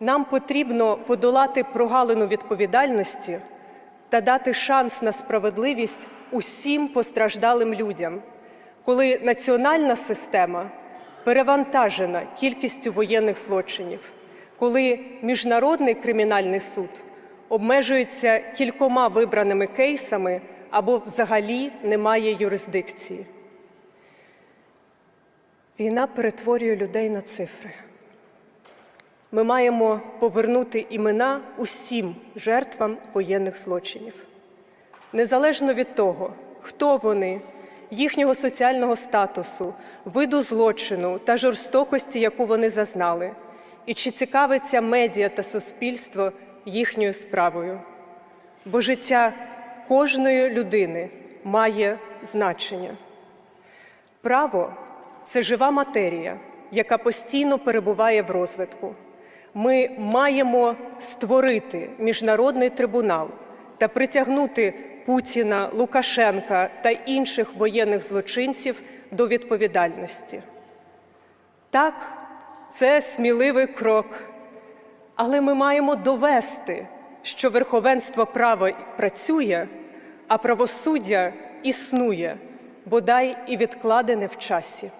Нам потрібно подолати прогалину відповідальності та дати шанс на справедливість усім постраждалим людям, коли національна система перевантажена кількістю воєнних злочинів, коли міжнародний кримінальний суд обмежується кількома вибраними кейсами або взагалі немає юрисдикції. Війна перетворює людей на цифри. Ми маємо повернути імена усім жертвам воєнних злочинів, незалежно від того, хто вони, їхнього соціального статусу, виду злочину та жорстокості, яку вони зазнали, і чи цікавиться медіа та суспільство їхньою справою. Бо життя кожної людини має значення. Право це жива матерія, яка постійно перебуває в розвитку. Ми маємо створити міжнародний трибунал та притягнути Путіна, Лукашенка та інших воєнних злочинців до відповідальності. Так, це сміливий крок, але ми маємо довести, що верховенство права працює, а правосуддя існує, бодай і відкладене в часі.